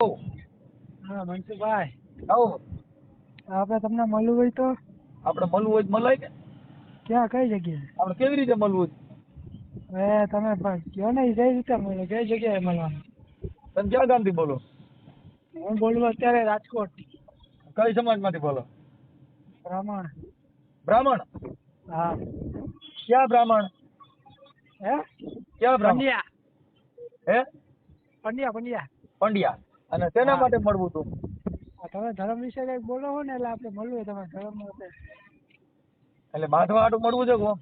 હા મનસુખભાઈ. આવો આપણે તમને મળવું હોય તો? આપણે મળવું હોય તો મલાય કે? ક્યાં કઈ જગ્યાએ? આપણે કેવી રીતે મળવું હવે તમે કયો ને કઈ રીતે મળે કઈ જગ્યાએ મળવાનું? તમે ક્યાં ગામથી બોલો? હું બોલું અત્યારે રાજકોટ. કઈ સમાજમાંથી બોલો? બ્રાહ્મણ. બ્રાહ્મણ? હા. ક્યાં બ્રાહ્મણ? હે? ક્યાં બ્રાહ્મણ? પંડ્યા. હે? પંડ્યા પંડ્યા. પંડ્યા. અને તેના માટે મળવું હતું તમે ધર્મ વિશે કંઈક બોલો હો ને એટલે આપણે મળવું તમે ધર્મ એટલે બાંધવા હાટું મળવું છે કો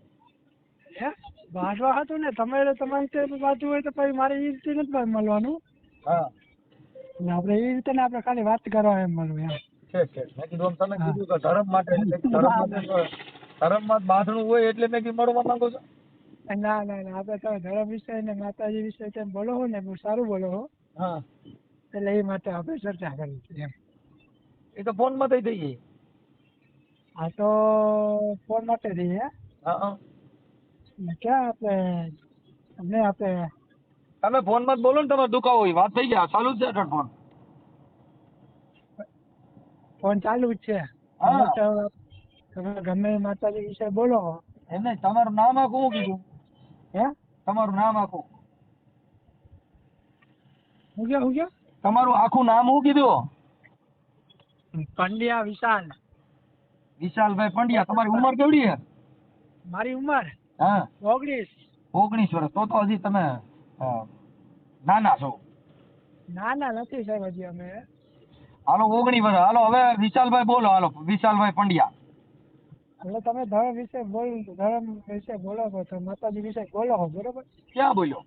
હે? બાંધવા હતું ને તમે તમારી રીતે વાંચવું હોય તો પછી મારે એ રીતે નથી ભાઈ મળવાનું. હા. આપણે એ રીતે ને આપણે ખાલી વાત કરવા એમ મળવું એમ. મેં કીધું તમે કીધું કે ધર્મ માટે ધર્મ માટે ધર્મમાં બાંધણું હોય એટલે મેં કીધું મળવા માંગુ છું. ના ના ના આપણે તમે ધર્મ વિશે ને માતાજી વિશે બોલો હો ને બહુ સારું બોલો હો હા. એટલે એ માટે આપણે ચર્ચા કરી છે એમ. એ તો ફોનમાં થઈ થઈ જાય હા તો ફોન માટે થઈ હા ક્યાં આપણે તમને આપણે તમે ફોનમાં બોલો ને તમારે દુખાવો હોય વાત થઈ ગયા ચાલુ જ છે ફોન ફોન ચાલુ જ છે. તમે ગમે માતાજી વિશે બોલો. એમ નહીં તમારું નામ આખું હું કીધું? હે? તમારું નામ આખું? હું ક્યાં હું ગયો તમારું આખું નામ શું કીધું? પંડ્યા વિશાલ. વિશાલભાઈ પંડ્યા. તમારી ઉંમર કેવડી છે? મારી ઉંમર? હા. ઓગણીસ. ઓગણીસ વર્ષ. તો તો હજી તમે નાના છો. ના ના નથી સાહેબ હજી અમે. હાલો ઓગણીસ વર્ષ. હાલો હવે વિશાલભાઈ બોલો. હાલો વિશાલભાઈ પંડ્યા. એટલે તમે ધર્મ વિશે બોલ ધર્મ વિશે બોલો છો. તો માતાજી વિશે બોલો છો બરોબર? ક્યાં બોલ્યો?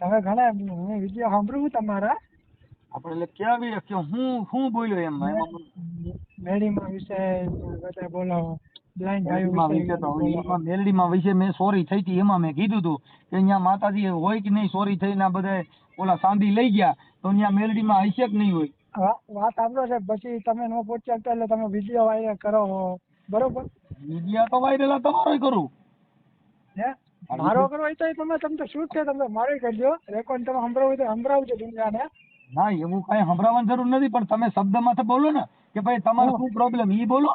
તમે ઘણા હું વીડિયો સાંભળું તમારા. આપણે એટલે ક્યાં બી કે હું હું બોલ્યો એમ મેડીમાં વિશે બધા બોલાવો. મેલડીમાં વિશે મેં સોરી થઈ હતી એમાં મેં કીધું હતું કે અહીંયા માતાજી હોય કે નહીં સોરી થઈને આ બધા ઓલા સાંભળી લઈ ગયા તો અહીંયા મેલડીમાં હશે કે નહીં હોય? વાત સાંભળો છે પછી તમે નો પહોંચ્યા એટલે તમે વીડિયો વાયરલ કરો બરોબર? મીડિયા તો વાયરલ તમારો કરું. હે? મારો કરો હોય તો તમે તમને શું છે તમે? મારો કરજો. રેકોર્ડ તમે સંભળાવું હોય તો સંભળાવજો દુનિયાને. ના એવું કઈ સંભળાવવાની જરૂર નથી પણ તમે શબ્દમાં તો બોલો ને કે ભાઈ તમારો શું પ્રોબ્લેમ ઈ બોલો.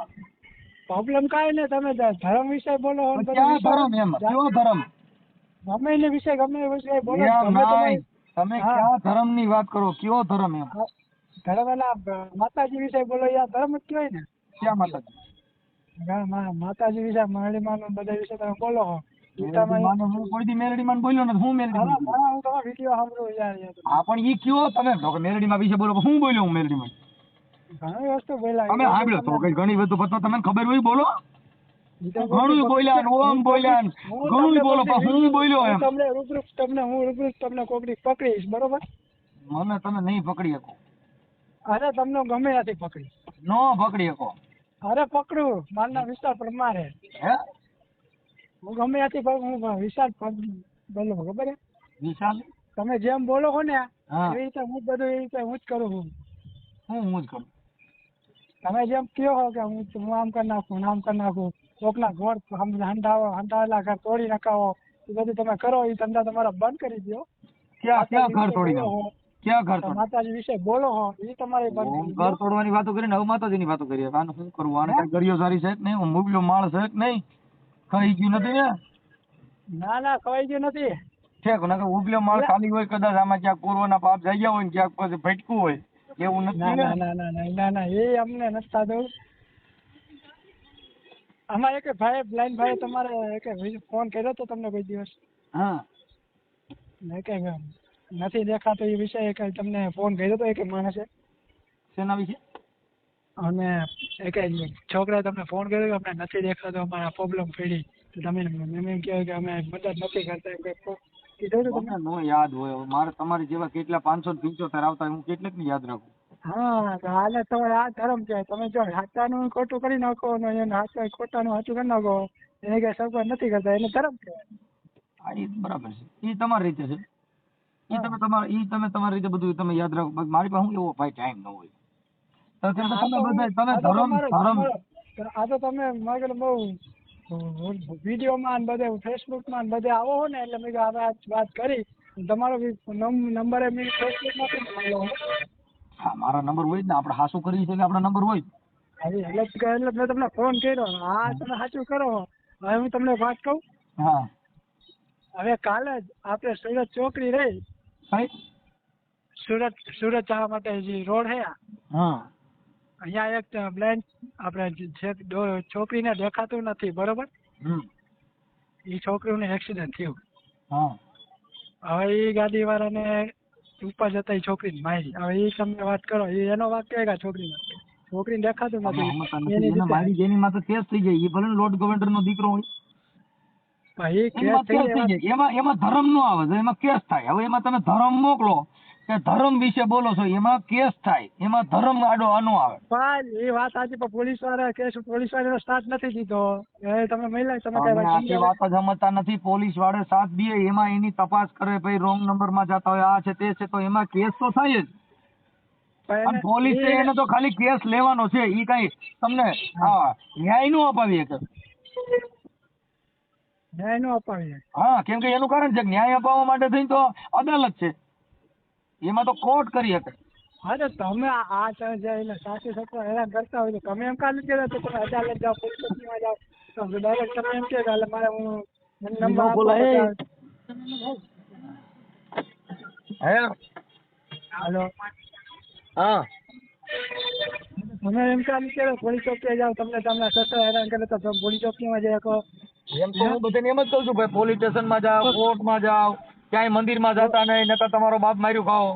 પ્રોબ્લેમ કાંઈ ને તમે ધર્મ વિશે બોલો ક્યાં ધર્મ એમ? કયો ધર્મ? ગમે એ વિશે ગમે એ વિશે બોલો. તમે. ક્યાં ધર્મની વાત કરો? કયો ધર્મ એમ? ધર્મ એના માતાજી વિશે બોલો યા ધર્મ જ કહેવાય ને. ક્યાં માતાજી? માતાજી વિશે માળીમાં બધા વિશે તમે બોલો ગીતામાં હું કોઈ દી મેલડીમાં બોલ્યો નથી હું મેલડીમાં ઘણા બોલ્યો? ઘણા હું તમારા વીડિયો સાંભળું યાર યાર. હા પણ ઈ કયો તમે મેલડીમાં વિશે બોલો હું બોલ્યો હું મેલડીમાં? ઘણી વસ્તુ બોલ્યા તમે સાંભળ્યો તો કઈ ઘણી વસ્તુ પછી તમને ખબર હોય બોલો. ઘણું બોલ્યા ઓમ બોલ્યા ઘણું બોલો પણ હું બોલ્યો એમ. તમને રૂબરૂ તમને હું રૂબરૂ તમને કોકડી પકડીશ બરોબર? મને તમે નહીં પકડી શકો. અરે તમને ગમે નથી પકડી. ન પકડી શકો. અરે પકડું મારના વિસ્તાર પ્રમાણે. હે? હું ગમે ત્યાંથી હું વિશાલ બોલું ખબર હે વિશાલ તમે જેમ બોલો છો ને. એવી રીતે હું બધું એ રીતે હું જ કરું છું. હું હું જ કરું. તમે જેમ કહો છો કે હું હું આમ કરી નાખું આમ કરી નાખું કોકના ઘોર હંડાવો હંડાવેલા ઘર તોડી નાખાવો એ બધું તમે કરો એ ધંધા તમારા બંધ કરી દો ક્યાં ક્યાં ઘર માતાજી તોડી વિશે નાખો? બોલો છો, ક્યાં ઘર તોડ? માતાજી વિશે બોલો હો એ તમારે ઘર તોડવાની વાતો કરીને હવે માતાજીની વાતો કરીએ. આનું શું કરવું આને ગરિયો સારી છે નહીં? હું મુગલો માળ છે કે નહીં? ખાઈ ગયું નથી ને? ના ના ખવાઈ ગયું નથી. ઠેક નકર ઉગલો માળ ખાલી હોય કદાચ આમાં ક્યાંક પૂર્વના પાપ જઈ ગયા હોય ને ક્યાંક પછી ભટકું હોય એવું નથી ના ના? ના ના ના ના એ અમને નથી થતું આમાં એક ભાઈ બ્લાઇન્ડ ભાઈ તમારે એક ફોન કર્યો તો તમને કોઈ દિવસ? હા. ને કે નથી દેખાતો એ વિષય કઈ તમને ફોન કર્યો તો એક માણસે? શેના વિશે? અને એક છોકરાએ તમને ફોન કર્યો કે અમને નથી દેખાતો અમારા પ્રોબ્લેમ પડી. તો તમે મેં એમ કે અમે મદદ નથી કરતા એમ કંઈક કીધું હતું તમે નો યાદ હોય. મારે તમારી જેવા કેટલા પાંચસો પિંચોતેર આવતા હું કેટલીક ને યાદ રાખું? હા તો હાલે તો આ ધર્મ છે. તમે જો હાચાનું ખોટું કરી નાખો ને એને હાચા ખોટાનું હાચું કરી નાખો એને કઈ સગવડ નથી કરતા. એને ધર્મ છે. હા એ બરાબર છે. એ તમારી રીતે છે. એ તમે તમારા તમે તમારી રીતે બધું તમે યાદ રાખો. મારી પાસે હું એવો ભાઈ ટાઈમ ન હોય. તો આ તો તમે હું- બધા તમે આ તો ધર્મ તમારો- ધર્મ તમારો- આ તો તમે મારે બહુ વિડીયોમાં બધે ફેસબુકમાં બધે આવો હો ને એટલે મેં હવે વાત કરી. તમારો નંબરે મેં મળ્યો મારા નંબર હોય ને. આપણે હાસુ કરી છે આપણા નંબર હોય. એટલે એટલે મેં તમને ફોન કર્યો. હા તમે સાચું કરો. હવે હું તમને વાત કહું. હા. હવે કાલે જ આપણે સુરત ચોકડી રહી. સુરત સુરત જવા માટે જે રોડ હે હા. અહીંયા એક બ્લાઇન્ડ આપણે જે છોકરીને દેખાતું નથી બરોબર? એ છોકરીને એક્સિડન્ટ થયું. હવે એ ગાડી વાળાને ઉપર જતા એ છોકરીને મારી. હવે એ તમને વાત કરો એ એનો વાત કે છોકરી છોકરીનો છોકરીને દેખાતું નથી. એની મારી જેની માથે કેસ થઈ જાય. એ ભલે લોર્ડ ગવર્નર નો દીકરો હોય. એમાં ધર્મ નો આવે. એમાં કેસ થાય. હવે એમાં તમે ધર્મ મોકલો. કે ધર્મ વિશે બોલો છો એમાં કેસ થાય એમાં ધર્મ આડો આનો આવે. પણ એ વાત આજે પણ પોલીસવાળા કેસ પોલીસવાળા સ્ટાર્ટ નથી દીધો. એ તમે મહિલા તમે કઈ વાત સમજતા નથી પોલીસવાળા સાથ દે એમાં એની તપાસ કરે ભાઈ રોંગ નંબરમાં જતા હોય આ છે તે છે તો એમાં કેસ તો થાય જ. પોલીસ એને- પોલીસે એ- એને તો ખાલી કેસ લેવાનો છે ઈ કઈ તમને હા ન્યાય નો અપાવી કે? ન્યાય નો અપાવીએ. હા કેમ કે એનું કારણ છે કે ન્યાય અપાવવા માટે થઈને તો અદાલત છે. એમાં તો કોર્ટ કરી શકે હા તો તમે આ આ ચ- જે એને સાસુ સસરા હેરાન કરતા હોય તો તમે એમ કાલે કહેતા તો તમે અદાલત જાઓ પોલીસ સ્ટેશનમાં જાઓ. તો ડાયરેક્ટ તમે એમ કહો કે હાલે મારે હું મને ઈ નંબર નો આપો બોલાય. બધા. હે? હાલો. હા. તમે એમ કાલે કહો પોલીસ ચોકી જાઓ. તમને તમારા સસરા હેરાન કરે તો તમે પોલીસ ચોકીમાં જઈ શકો. એમ તો હું બધાને એમ જ કહું છું ભાઈ પોલીસ સ્ટેશનમાં જાઓ કોર્ટમાં જાઓ. ક્યાંય મંદિરમાં જતા નહીં નકર તમારો બાપ માર્યું ખાઓ.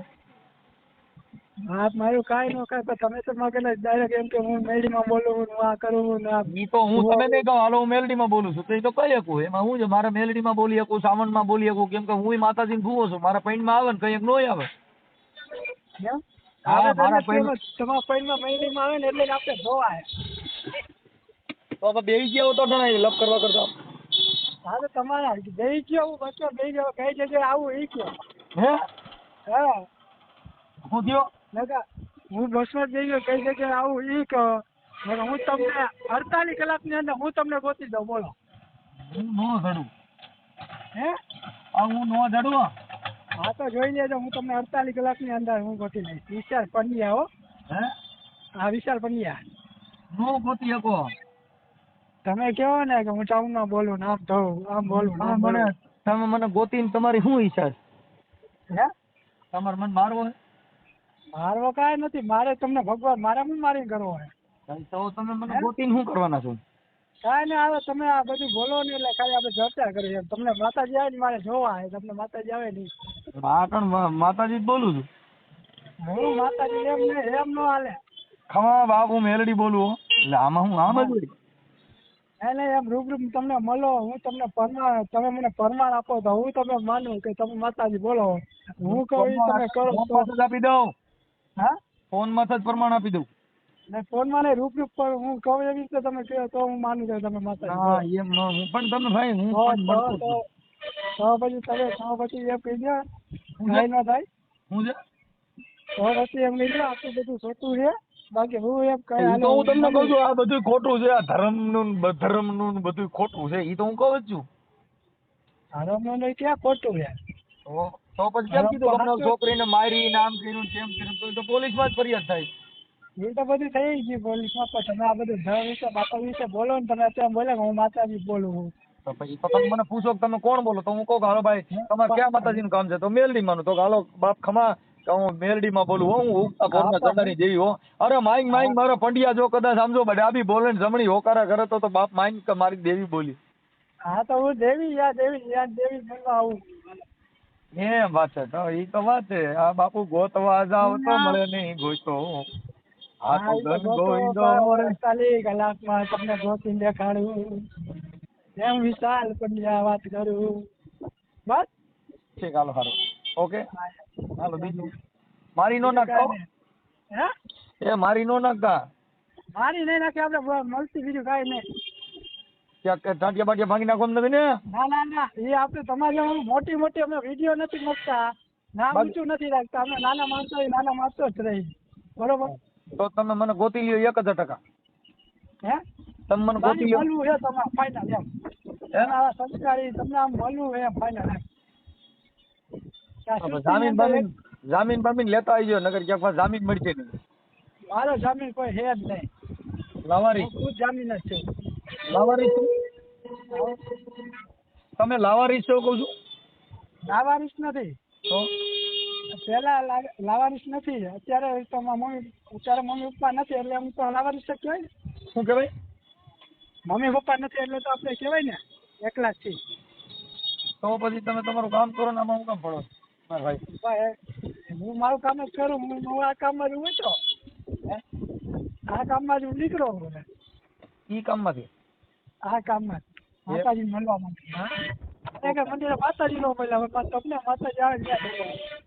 બાપ માર્યું કાંઈ ન કાંઈ તમે તો મને ડાયરેક્ટ એમ કે હું મેડીમાં બોલું હું આ કરું ને આ ઈ તો હું તમે નહીં કહો હાલો હું મેલડીમાં બોલું છું. તો એ તો કહી શકું એમાં હું છે? મારે મેલડીમાં બોલી શકું સાવનમાં બોલી શકું કેમ કે હું માતાજીને ભૂવો છું. મારા પૈણમાં આવે ને કંઈક નો આવે. હા, મારા પૈણ- તમારા પૈણમાં મેડીમાં આવે ને એટલે આપણે ધોવાય તો આપણે બેસી ગયા તો ગણાય લપ કરવા કરતા. હા તો તમારા જઈ ગયો હું બસો જઈ ગયો કઈ જગ્યાએ આવું એ કયો. હે? હા. હું ગયો નકા હું બસમાં જઈ ગયો કઈ જગ્યાએ આવું એ કહો હું તમને અડતાલીસ કલાકની અંદર હું તમને ગોતી દઉં બોલો. હું નો ધડું હે? આ હું નો ધડું હા તો જોઈ લેજો હું તમને અડતાલીસ કલાકની અંદર હું ગોતી લઈશ વિશાલ પંડ્યા હો. હે? હા વિશાલ પંડ્યા. નો ગોતી શકો. તમે કહો ને કે હું ટાઉનમાં બોલું ને આમ થવું આમ બોલું આમ મને તમે મને ગોતીને તમારી શું ઈચ્છા છે? હે? તમારે મને મારવો છે? મારવો કાંઈ નથી મારે તમને ભગવાન મારે શું મારીને કરવો હોય તો તમે મને ગોતીને શું કરવાના છો? કાંઈ નહીં આવે તમે આ બધું બોલો નહીં એટલે ખાલી આપણે ચર્ચા કરીએ તમને માતાજી આવે ને મારે જોવા આવે તમને માતાજી આવે નહીં. હા પણ માતાજી જ બોલું છું? હું માતાજી એમ ને એમ નો હાલે. ખમા બાપ મેલડી બોલું એટલે આમાં હું આમ જ એને એમ રૂબરૂ તમને મળો હું તમને પરમાર તમે મને પરમાર આપો તો હું તમે માનું કે તમે માતાજી બોલો. હું કહું તમે કરો મસાજ આપી દઉં. હા? ફોન મસાજ પ્રમાણ આપી દઉં. ને ફોનમાં નહીં રૂબરૂ પર હું કહું એવી રીતે તમે કહો તો હું માનું કે તમે માતાજી હા એમ ન હું પણ તમે ભાઈ હું પણ તો પછી તમે તો પછી એમ કહી દો નહીં ન થાય. હું છે? તો પછી એમ કહી દો આટલું બધું સોતું છે. બાકી હું એમ કઈ તો હું તમને કહું છું આ બધું ખોટું છે આ ધર્મનું ને બ- ધર્મનું બધું ખોટું છે ઈ તો હું કહું જ છું. ધર્મનું નહીં ક્યાં ખોટું છે? તો પછી કેમ કીધું તો છોકરીને મારી નામ કર્યું તેમ કર્યું તો પોલીસમાં જ ફરિયાદ થાય. એ તો બધું થઈ ગયું પોલીસમાં પણ તમે આ બધું ધર્મ વિશે બાપા વિશે બોલો ને તમે અત્યારે બોલે હું માતાજી બોલું તો પછી તો તમે મને પૂછો કે તમે કોણ બોલો તો હું કહું હાલો ભાઈ તમારે ક્યાં માતાજીનું કામ છે? તો મેલ નહીં માનું તો હાલો બાપ ખમા હું મેલડીમાં બોલું હો હું ઉગતા પણ- ચંદાની જેવી હો. અરે માઈક માઈક મારા પંડિયા જો કદાચ સમજો ડાબી બોલે ને જમણી હોકારા કરે તો બાપ માઈક કે મારી દેવી બોલી. હા તો હું દેવી યા દેવી યા દેવી બોલવા આવું. એમ વાત છે તો ઈ તો વાત છે. આ બાપુ ગોતવા જાવ તો મળે નહીં ગોતો. આ તો ધન પણ રે. કલાકમાં તમને ગોતી દેખાડું. એમ વિશાલ પંડ્યા વાત કરું. બસ. ઠીક હાલો હાલો. ઓકે? હાલો બીજું. મારી નો નાખતો હે. એ મારી નો નાખતા મારી નહીં નાખી આપણે મળતી બીજું કાંઈ નહીં. ક્યાંક ટાંટિયા બાટિયા ભાંગી નાખો એમ નથી ને? ના ના ના એ આપણે તમારે મોટી મોટી અમે વીડિયો નથી મૂકતા. નામ ઊંચું નથી રાખતા. અમે નાના માણસો નાના માણસો જ રહી. બરોબર? તો તમે મને ગોતી લ્યો એક હજાર ટકા. હે? તમે મને ગોતી લ્યો. છે તમારે ફાઇનલ એમ. સંસ્કારી તમને આમ મળવું એ ફાઇનલ એમ. ત્યાં જામીન બામીન જામીન બામીન લેતા આવજો નગર ક્યાંક જામીન મળશે નહીં. મારો જામીન કોઈ હે જ નહીં. લાવારી. હું જામીન જ છું. લાવારી? તમે લાવારી છો કહું છું? લાવારીસ નથી. તો? પેલા લા- નથી. અત્યારે તો મમ્મી અત્યારે મમ્મી પપ્પા નથી એટલે હું તો લાવારીશ જ કહેવાય શું કહેવાય? મમ્મી પપ્પા નથી એટલે તો આપણે કહેવાય ને એકલા જ છીએ. તો પછી તમે તમારું કામ કરો ને આમાં હું કામ પડો મારા ભાઈ. હું મારું કામ જ કરું હું હું આ કામમાં જ ઉતરો. હે? આ કામમાં જ હું નીકળો હું ઈ કામમાંથી? આ કામમાં માં માતાજી મળવા મંદિરે માતાજી નો મળ્યા તમને માતાજી આવે ત્યાં.